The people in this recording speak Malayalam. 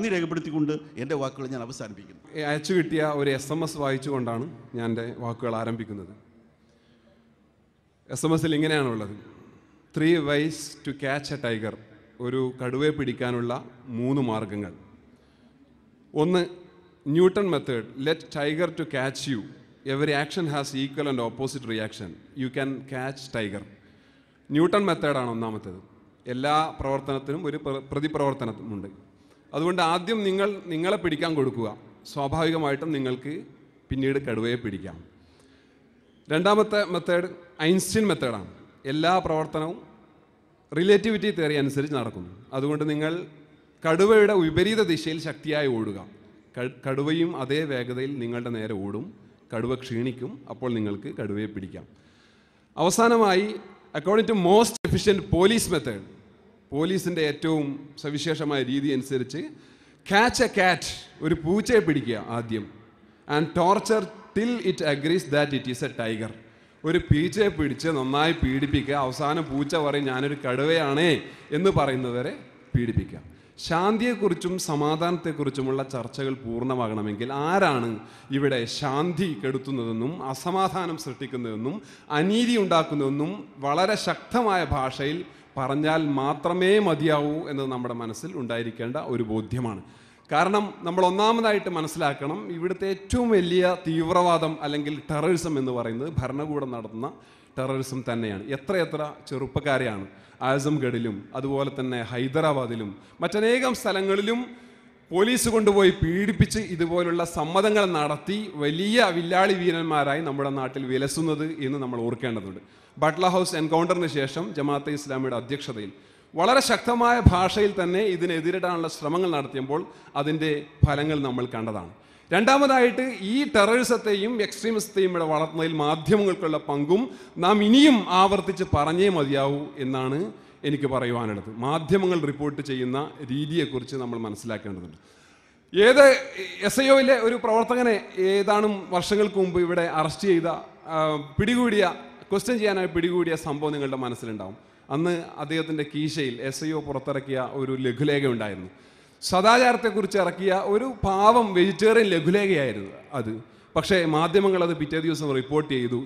നന്ദി രേഖപ്പെടുത്തിക്കൊണ്ട് എന്റെ വാക്കുകൾ ഞാൻ അവസാനിപ്പിക്കുന്നു. അയച്ചു കിട്ടിയ ഒരു എസ് എം എസ് വായിച്ചുകൊണ്ടാണ് ഞാൻ എന്റെ വാക്കുകൾ ആരംഭിക്കുന്നത്. എസ് എം എസിൽ ഇങ്ങനെയാണുള്ളത്. Three ways to catch a tiger ഒരു കടുവയെ പിടിക്കാനുള്ള മൂന്ന് മാർഗങ്ങൾ. ഒന്ന് Newton method let tiger to catch you every action has equal and opposite reaction you can catch tiger Newton മെത്തേഡാണ് ഒന്നാമത്തേത്. എല്ലാ പ്രവർത്തനത്തിനും ഒരു പ്ര- പ്രതിപ്രവർത്തനമുണ്ട് അതുകൊണ്ട് ആദ്യം നിങ്ങൾ നിങ്ങളെ പിടിക്കാൻ കൊടുക്കുക. സ്വാഭാവികമായിട്ടും നിങ്ങൾക്ക് പിന്നീട് കടുവയെ പിടിക്കാം. രണ്ടാമത്തെ മെത്തേഡ് ഐൻസ്റ്റീൻ മെത്തേഡാണ് എല്ലാ പ്രവർത്തനവും റിലേറ്റിവിറ്റി തിയറി അനുസരിച്ച് നടക്കുന്നു. അതുകൊണ്ട് നിങ്ങൾ കടുവയുടെ വിപരീത ദിശയിൽ ശക്തിയായി ഓടുക. കടുവയും അതേ വേഗതയിൽ നിങ്ങളുടെ നേരെ ഓടും. കടുവ ക്ഷീണിക്കും അപ്പോൾ നിങ്ങൾക്ക് കടുവയെ പിടിക്കാം. അവസാനമായി according to most efficient police method പോലീസിന്റെ ഏറ്റവും സവിശേഷമായ രീതി അനുസരിച്ച് ക്യാച്ച് എ കാറ്റ് ഒരു പൂച്ചയെ പിടിക്കുക ആദ്യം. And torture till it agrees that it is a tiger ഒരു പൂച്ചയെ പിടിച്ച് നന്നായി പീഡിപ്പിക്കുക. അവസാനം പൂച്ച പറയും ഞാനൊരു കടുവയാണേ എന്ന് പറയുന്നവരെ പീഡിപ്പിക്കുക. ശാന്തിയെക്കുറിച്ചും സമാധാനത്തെക്കുറിച്ചുമുള്ള ചർച്ചകൾ പൂർണമാകണമെങ്കിൽ ആരാണ് ഇവിടെ ശാന്തി കെടുത്തുന്നതെന്നും അസമാധാനം സൃഷ്ടിക്കുന്നതെന്നും അനീതി ഉണ്ടാക്കുന്നതെന്നും വളരെ ശക്തമായ ഭാഷയിൽ പറഞ്ഞാൽ മാത്രമേ മതിയാവൂ എന്നത് നമ്മുടെ മനസ്സിൽ ഉണ്ടായിരിക്കേണ്ട ഒരു ബോധ്യമാണ്. കാരണം നമ്മൾ ഒന്നാമതായിട്ട് മനസ്സിലാക്കണം ഇവിടുത്തെ ഏറ്റവും വലിയ തീവ്രവാദം അല്ലെങ്കിൽ ടെററിസം എന്ന് പറയുന്നത് ഭരണകൂടം നടത്തുന്ന ടെററിസം തന്നെയാണ്. എത്രയെത്ര ചെറുപ്പക്കാരെയാണ്. ആസംഗഡിലും അതുപോലെ തന്നെ ഹൈദരാബാദിലും മറ്റനേകം സ്ഥലങ്ങളിലും പോലീസ് കൊണ്ടുപോയി പീഡിപ്പിച്ച് ഇതുപോലുള്ള സമ്മതങ്ങൾ നടത്തി വലിയ വില്ലാളി വീരന്മാരായി നമ്മുടെ നാട്ടിൽ വിലസുന്നത് എന്ന് നമ്മൾ ഓർക്കേണ്ടതുണ്ട്. ബട്ട്ല ഹൗസ് എൻകൗണ്ടറിന് ശേഷം ജമാഅത്തെ ഇസ്ലാമിയുടെ അധ്യക്ഷതയിൽ വളരെ ശക്തമായ ഭാഷയിൽ തന്നെ ഇതിനെതിരിടാനുള്ള ശ്രമങ്ങൾ നടത്തിയപ്പോൾ അതിന്റെ ഫലങ്ങൾ നമ്മൾ കണ്ടതാണ്. രണ്ടാമതായിട്ട് ഈ ടെററിസത്തെയും എക്സ്ട്രീമിസത്തെയും ഇവിടെ വളർത്തുന്നതിൽ മാധ്യമങ്ങൾക്കുള്ള പങ്കും നാം ഇനിയും ആവർത്തിച്ച് പറഞ്ഞേ മതിയാവൂ എന്നാണ് എനിക്ക് പറയുവാനുള്ളത്. മാധ്യമങ്ങൾ റിപ്പോർട്ട് ചെയ്യുന്ന രീതിയെക്കുറിച്ച് നമ്മൾ മനസ്സിലാക്കേണ്ടതുണ്ട്. ഏത് എസ് ഐ ഒയിലെ ഒരു പ്രവർത്തകനെ ഏതാനും വർഷങ്ങൾക്ക് മുമ്പ് ഇവിടെ അറസ്റ്റ് ചെയ്ത പിടികൂടിയ ക്വസ്റ്റ്യൻ ചെയ്യാനായി പിടികൂടിയ സംഭവം നിങ്ങളുടെ മനസ്സിലുണ്ടാവും. അന്ന് അദ്ദേഹത്തിന്റെ കീശയിൽ എസ് ഐ ഒ പുറത്തിറക്കിയ ഒരു ലഘുലേഖ ഉണ്ടായിരുന്നു സദാചാരത്തെക്കുറിച്ച് ഇറക്കിയ ഒരു പാവം വെജിറ്റേറിയൻ ലഘുലേഖയായിരുന്നു അത്. പക്ഷേ മാധ്യമങ്ങൾ അത് പിറ്റേ ദിവസം റിപ്പോർട്ട് ചെയ്തു.